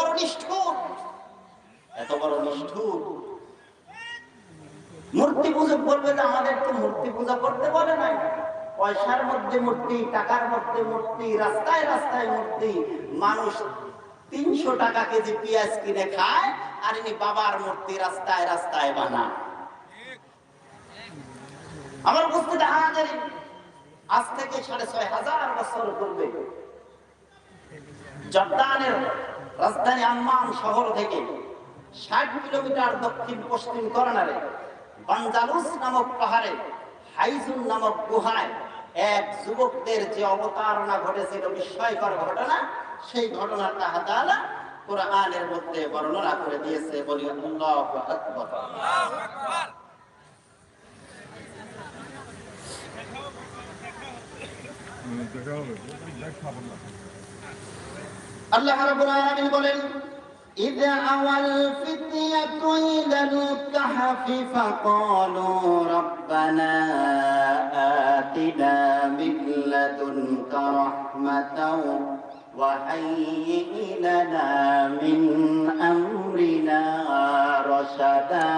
বড় নিষ্ঠুর এত বড় নিষ্ঠুর মূর্তি পুজো করবে যে আমাদের তো মূর্তি পূজা করতে বলে নাই। পয়সার মধ্যে মূর্তি, টাকার মধ্যে মূর্তি, রাস্তায় রাস্তায় মূর্তি। মানুষ তিনশো টাকা কেজি পেঁয়াজ কিনে খায় আর ইনি বাবার মূর্তি রাস্তায় রাস্তায় বানায়। আমার উপস্থিত হাজার আজ থেকে সাড়ে ছয় হাজার বছর পূর্বে। জর্দানের রাজধানী আম্মান শহর থেকে ষাট কিলোমিটার দক্ষিণ পশ্চিম কর্নারে বানজালুস নামক পাহাড়ে, হাইজুন নামক গুহায় এক যুবকদের যে অবতারণা ঘটেছিল, বিস্ময়কর ঘটনা, সেই ঘটনাটা হাতালা কোরআনের মধ্যে বর্ণনা করে দিয়েছে বলি আল্লাহ রাব্বুল আলামিন বলেন إذ أوى الفتية إلى الكهف فقالوا ربنا آتنا من لدنك رحمة وهيئ لنا من أمرنا رشدا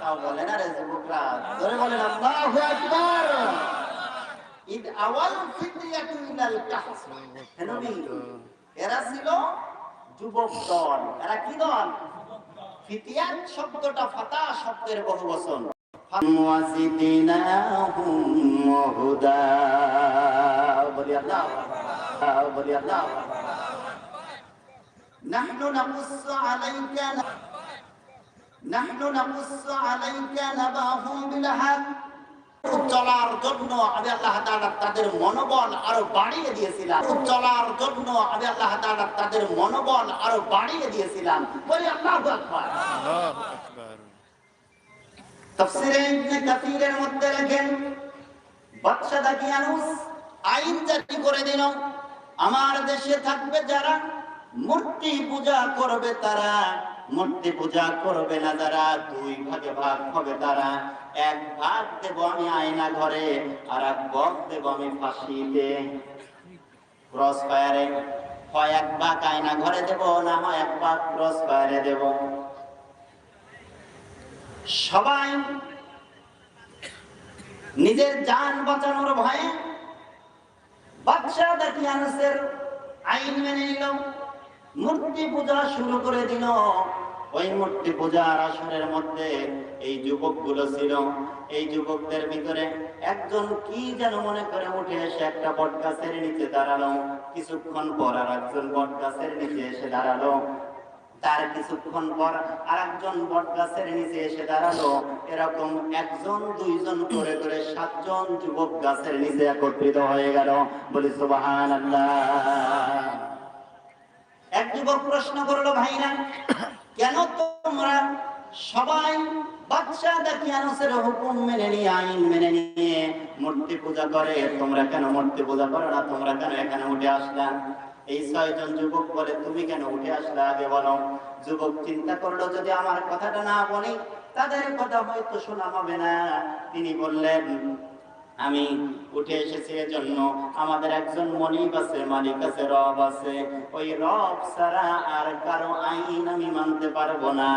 তাও বলে না রে যুবকরা জোরে বলেন আল্লাহু আকবার ঈদ আওয়াল ইলাল কাহফ হে নবী এরা ছিল যুবক দল এরা কি দল? ফিতিয়াত শব্দটা ফাতা শব্দের বহু বচন বলি আল্লাহ। বলি আল্লাহ। নাহনু নাকুসু আলাইকা নাহনু নাকুসু আলাইকা নাবাহুম বিল হক। চলার জন্য আমি আল্লাহ তাআলা তাদের মনোবল আরও বাড়িয়ে দিয়েছিলাম। চলার জন্য আমি আল্লাহ তাআলা তাদের মনোবল আরও বাড়িয়ে দিয়েছিলাম। বলি আল্লাহু আকবার। আল্লাহু আকবার। তাফসীরে ইবনে কাসীরের মধ্যে লেখেন বাদশা দাকিয়ানুস আইন জারি করে দিল আমার দেশে থাকবে যারা মূর্তি পূজা করবে তারা মূর্তি পূজা করবে না যারা দুই ভাগে ভাগ হবে তারা। এক ভাগ দেব আমি আয়না ঘরে, আর এক ভাগ দেব আমি ফাঁসিতে। ক্রস ফায়ারে হয় এক ভাগ আয়না ঘরে দেব, না হয় এক ভাগ ক্রস ফায়ারে দেব। সবাই নিজের জান বাঁচানোর ভয়ে বাদশা দাকিয়ানুসের আইন মেনে নিল, মূর্তি পূজা শুরু করে দিল। ওই মূর্তি পূজার আসরের মধ্যে এই যুবকগুলো ছিল। এই যুবকদের ভিতরে একজন কি যেন মনে করে উঠে এসে একটা বট গাছের নিচে দাঁড়াল। কিছুক্ষণ পর আর একজন বট গাছের নিচে এসে দাঁড়াল। তার কিছুক্ষণ পর আর একজন বট গাছের নিচে এসে দাঁড়াল। এরকম একজন, দুইজন করে করে সাতজন যুবক গাছের নিচে একত্রিত হয়ে গেল। বলি সুবাহান এক যুবক প্রশ্ন করল, ভাইরা কেন তোমরা সবাই বাচ্চা দাকিয়ানুসের হুকুম মেনে নিয়ে, আইন মেনে নিয়ে মূর্তি পূজা করে। তোমরা কেন মূর্তি পূজা করো না? তোমরা কেন এখানে উঠে আসলা? এই ছয়জন যুবক বলে তুমি কেন উঠে আসলে আগে বলো। যুবক চিন্তা করল, যদি আমার কথাটা না বলি, তাদের কথা হয়তো শোনা হবে না। তিনি বললেন আমি উঠে এসেছি এজন্য আমাদের একজন মনিব আছে, মালিক আছে, রব আছে। ওই রব ছাড়া আর কারও আইন আমি মানতে পারব না।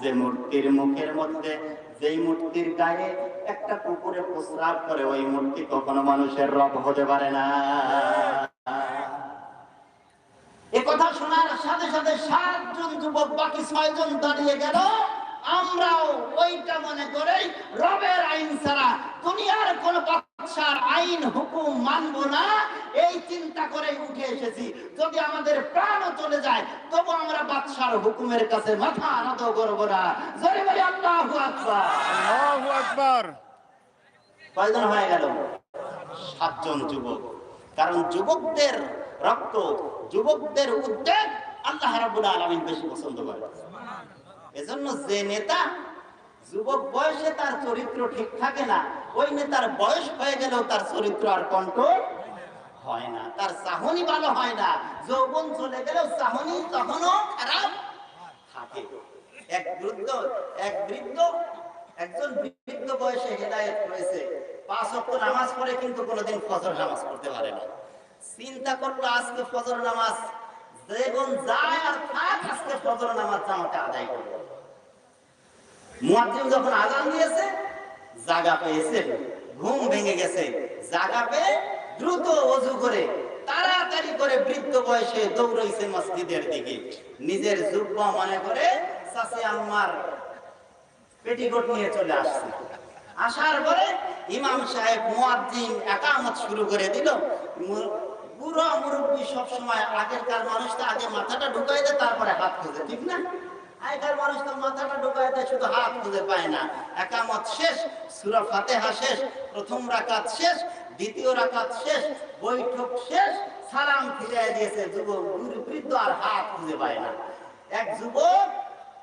যে মূর্তির মুখের মধ্যে, যেই মূর্তির গায়ে একটা কুকুরে প্রস্রাব করে, ওই মূর্তি কখনো মানুষের রব হতে পারে না। কথা শোনার সাথে সাথে সাতজন যুবক বাকি ছয়জন দাঁড়িয়ে গেল। আমরাও ওইটা মনে করে রবের আইন ছাড়া দুনিয়ার কোন বাদশার আইন হুকুম মানবো না। এই চিন্তা করে উঠে এসেছি। যদি আমাদের প্রাণও চলে যায় তবু আমরা বাদশার হুকুমের কাছে মাথা নত করব না। জোরে বলি আল্লাহু আকবার। আল্লাহু আকবার। কয়জন হয়ে গেল? সাতজন যুবক। কারণ যুবকদের রক্ত যুবকদের উদ্যোগ আল্লাহ রাব্বুল আলামিন বেশি পছন্দ করে এজন্য যে নেতা যুবক বয়সে তার চরিত্র ঠিক থাকে না, ওই নেতার বয়স হয়ে গেলেও তার চরিত্র আর কন্ট্রোল হয় না। তার চাহনি ভালো হয় না, যৌবন চলে গেলেও চাহনি তখনও খারাপ থাকে। এক বৃদ্ধ এক বৃদ্ধ, একজন বৃদ্ধ বয়সে হেদায়েত হয়েছে পাঁচ ওয়াক্ত নামাজ পড়ে কিন্তু কোনোদিন ফজর নামাজ পড়তে পারে না। চিন্তা করল আজকে ফজর নামাজ যেমন যায় আর যখন আজান দিয়েছে, জাগা পেয়েছে, ঘুম ভেঙে গেছে। জাগা পেয়ে দ্রুত ওযু করে, তাড়াতাড়ি করে বৃদ্ধ বয়সে দৌড়াইছে মসজিদের দিকে। নিজের যুব্ব মনে করে চাচি আম্মার পেটিকোট নিয়ে চলে আসছে। আসার পরে ইমাম সাহেব মুয়াজ্জিন একামত শুরু করে দিল। বুড়ো মুরব্বী সব সময় আগেরকার মানুষ তো আগে মাথাটা ঢুকাই দেয়, তারপরে হাত খুঁজে ঠিক না? আগেকার মানুষ তো মাথাটা ঢুকাই দেয়, শুধু হাত খুঁজে পায় না। একামত শেষ, সূরা ফাতিহা শেষ, প্রথম রাকাত শেষ, দ্বিতীয় রাকাত শেষ, বৈঠক শেষ, সালাম ফিরিয়ে দিয়েছে যুবক বৃদ্ধ আর হাত খুঁজে পায় না। এক যুবক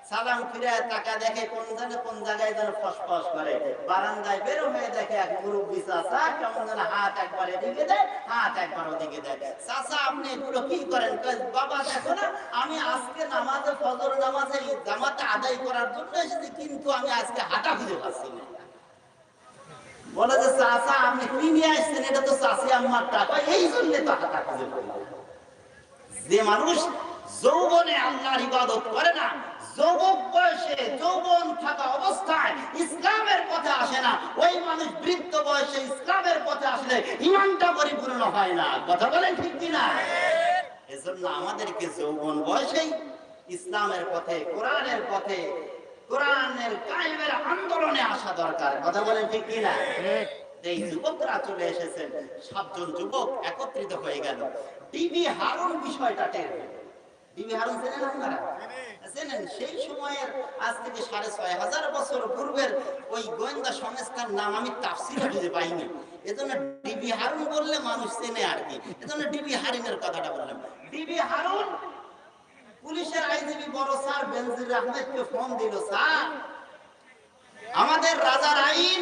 সালাম ফিরে টাকা দেখে কোন জানে কোন জায়গায় যেন ফসফস করে। বারান্দায় বের হয়ে দেখে এক মুরব্বী চাচা কেমন যেন হাত একবার এদিকে দেয়, হাত একবার ওদিকে দেয়। চাচা, আপনি এগুলো কি করেন? বাবা, দেখো না, আমি আজকে নামাজে, ফজর নামাজে জামাতে আদায় করার জন্য এসেছি, কিন্তু আমি আজকে হাঁটা খুঁজে পাচ্ছি না। বলে যে, চাচা, আপনি কি নিয়ে আসছেন? এটা তো চাষি আমার টাকা, এই জন্য তো হাঁটা খুঁজে পাই যে মানুষ যৌবনে আল্লাহর ইবাদত করে না যৌবক বয়সে যৌবন থাকা অবস্থায় ইসলামের পথে আসে না। ওই মানুষ বৃদ্ধ বয়সে ইসলামের পথে আসলে ইমানটা পরিপূর্ণ হয় না। কথা বলেন ঠিক কিনা? এজন্য আমাদেরকে যৌবন বয়সেই ইসলামের পথে কোরআনের পথে কোরআনের কায়েমের আন্দোলনে আসা দরকার। কথা বলেন ঠিক কিনা? এই যুবকরা চলে এসেছেন। সাতজন যুবক একত্রিত হয়ে গেল। টিভি হারুন বিষয়টা টের। টিভি হারুন চেনেন আপনারা? চেনেন সেই সময়ের আজ থেকে সাড়ে ছয় হাজার বছর পূর্বের ওই গোয়েন্দা সংস্থার নাম আমি খুঁজে পাইনি। এজন্য ডিবি হারুন বললে মানুষ চেনে আর কি। এজন্য ডিবি হারিনের কথাটা বললাম। ডিবি হারুন, পুলিশের বড় স্যার বেনজির আহমেদকে ফোন দিল, স্যার, আমাদের রাজার আইন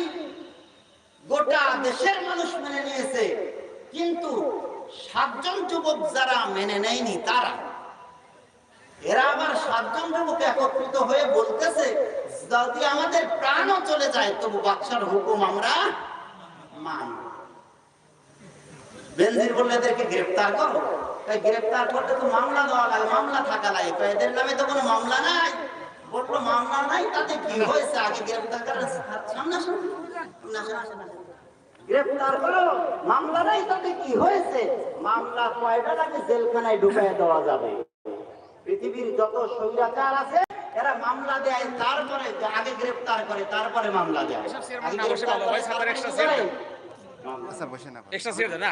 গোটা দেশের মানুষ মেনে নিয়েছে। কিন্তু সাতজন যুবক যারা মেনে নেয়নি তারা এরা আবার সাতজন যুবক একত্রিত হয়ে বলতেছে, যদি আমাদের প্রাণও চলে যায়, তবু বাদশার হুকুম আমরা বেনজির বললে, এদেরকে করো। করতে তো মামলা দেওয়া লাগে, মামলা থাকা লাগে। এদের নামে তো কোনো মামলা নাই। বলল, মামলা নাই, তাতে কি হয়েছে? আগে করো। মামলা নাই, তাতে কি হয়েছে? মামলা কয়টা লাগে? জেলখানায় ঢুকাই দেওয়া যাবে। পৃথিবীর যত স্বৈরাচার আছে এরা মামলা দেয় তারপরে আগে গ্রেফতার করে তারপরে মামলা দেয়? মামলা। আচ্ছা বসে না এক্সট্রা সিয়ার দেন না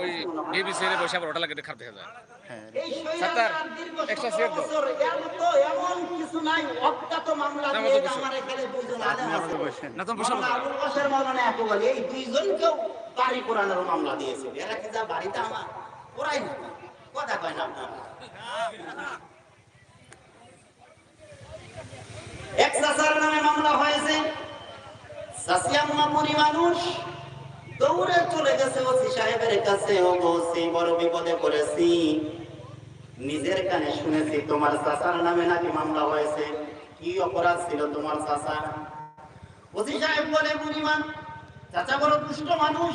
ওই বিবিসি এর বসে আবার ওটা লাগে খারাপ দেখা যায় হ্যাঁ এই সাত্তার, স্বৈরাচার দীর্ঘ extra 17 share দাও। বছর এমন তো এমন কিছু নাই অজ্ঞাত মামলা না, দিয়ে মতো বসো। আমার এখানে দুইজন আলেম আছে। বসেন না তুমি বসে মাওলানা আবুল বাশার মাওলানা একু বলে, এই দুইজনকেও বাড়ি পোড়ানোর মামলা দিয়েছে এরা কি যা বাড়িতে আমার না কথা কয় না। নিজের কানে শুনেছি, তোমার চাচার নামে নাকি মামলা হয়েছে। কি অপরাধ ছিল তোমার চাচা? ওসি সাহেব বলে বুড়িমান চাচা বড় দুষ্ট মানুষ।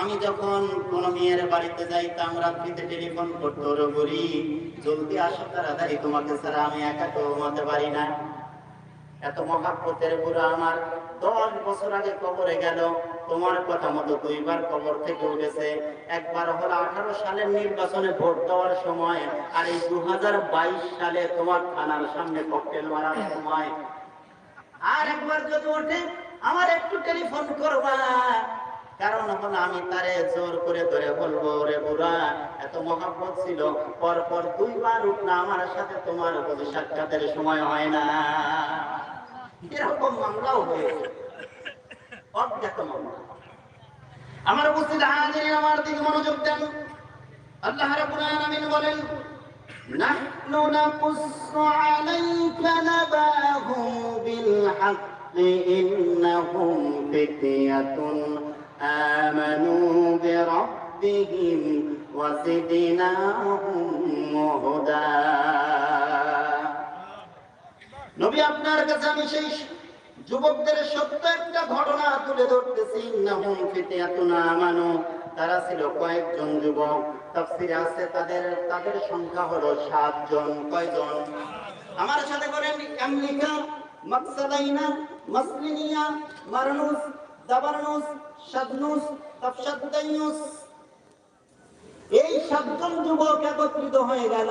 আমি যখন কোন মেয়ের বাড়িতে যাইতাম, রাত্রিতে টেলিফোন করতো বলি জলদি আসো তাড়াতাড়ি, তোমাকে ছাড়া আমি একা তো ঘুমাতে পারি না। এত মহাব্বতের বুড়া আমার দশ বছর আগে কবরে গেল। তোমার কথা মতো দুইবার কবর থেকে উঠেছে। একবার হলো আঠারো সালের নির্বাচনে ভোট দেওয়ার সময়, আর এই দু হাজার বাইশ সালে তোমার থানার সামনে ককটেল মারার সময়। আর একবার যদি ওঠে, আমার একটু টেলিফোন করবা। কারণ এখন আমি তারে জোর করে ধরে বলব রে বুড়া, এত মহাব্বত ছিল। পর পর দুইবার উঠনা আমার সাথে তোমার প্রতি সাক্ষাতের সময় হয় না। এরকম মামলাও হয়েছে। অজ্ঞাত মামলা। আমার উপস্থিত হাজির, আমার দিকে মনোযোগ দেন। আল্লাহ রাব্বুল আলামিন বলেন, নাহনু নাকুসসু আলাইকা নাবাহুম বিরাব্বিহিম ওয়া জিদনাহুম হুদা নবী আপনার কাছে আমি সেই যুবকদের সত্য একটা ঘটনা তুলে ধরতেছি। ইন্নাহুম ফিতয়াতুনা আমানু। তারা ছিল কয়েকজন যুবক। তাফসিরে আছে তাদের তাদের সংখ্যা হলো সাতজন। কয়জন? আমার সাথে বলেন আমেরিকা মাকসাদাইনা, মাসলিনিয়া মারনুস এই সাতজন যুবক একত্রিত হয়ে গেল।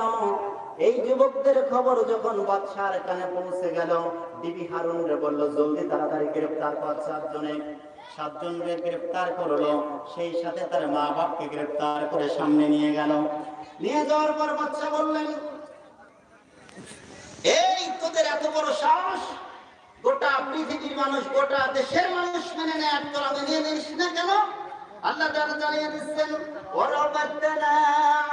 এই যুবকদের খবর যখন বাদশার কানে পৌঁছে গেল, বিবি হারুন বলল, জলদি তাড়াতাড়ি গ্রেফতার কর সাতজনে সাতজনকে গ্রেফতার করল, সেই সাথে তার মা বাপকে গ্রেফতার করে সামনে নিয়ে গেল। নিয়ে যাওয়ার পর বাচ্চা বললেন, এই তোদের এত বড় সাহস? গোটা পৃথিবীর মানুষ গোটা দেশের মানুষ মেনে নেয় আর তোরা মেনে নিস না কেন আল্লাহ তাআলা জানিয়ে দিচ্ছেন ওয়ারাবাতনা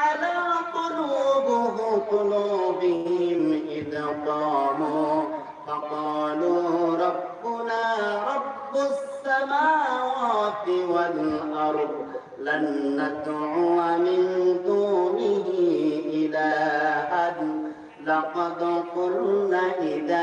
আলা কুলুবুহু কুলুবিহিম ইদ কামু فقالوا ربنا رب السماوات والأرض لن ندعو من دونه إلها لقد قلنا إذا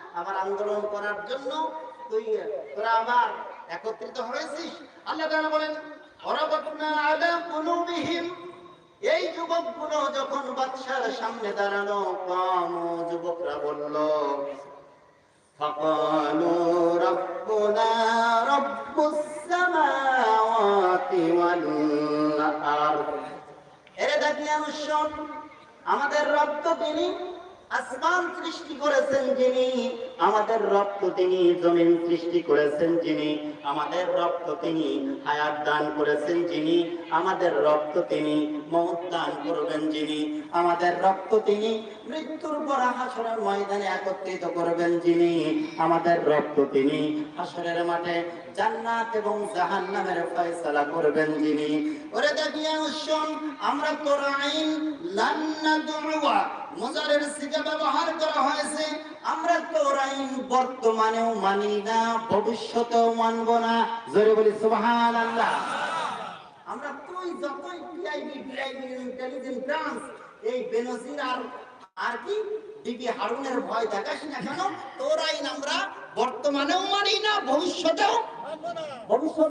আমার আন্দোলন করার জন্য তুই তোরা আবার একত্রিত হয়েছিস আল্লাহ তাআলা বলেন ওরাবাতনা আলা কুলুবিহিম এই যুবকগুলো যখন বাদশার সামনে দাঁড়ানো কম যুবকরা বলল فقالوا ربنا رب السماوات والأرض এরে দেখি শোন আমাদের রব তো তিনি আসমান সৃষ্টি করেছেন যিনি, আমাদের রব তো তিনি, জমিন সৃষ্টি করেছেন যিনি, আমাদের রব তো তিনি, হায়াত দান করেছেন যিনি, আমাদের রব তো তিনি, মৌত দান করবেন যিনি, আমাদের রব তো তিনি মৃত্যুর পর হাসরের ময়দানে একত্রিত করবেন যিনি, আমাদের রক্ত তিনি হাসরের মাঠে জান্নাত এবং জাহান্নামের ফয়সালা করবেন যিনি। ওরে দেখিয়ে আমরা লান্না দুয়া ব্যবহার করা হয়েছে। আমরা আইন বর্তমানেও মানি না, ভবিষ্যতেও মানব না। জোরে বলি, সুবহানাল্লাহ। আমরা তুই যতই পিআইবি ব্রাঞ্চ এই বেনজির আর আর কি ডিবি হারুনের ভয় দেখাস না কেন? তোর আইন আমরা বর্তমানেও মানি না, ভবিষ্যতেও ভবিষ্যৎ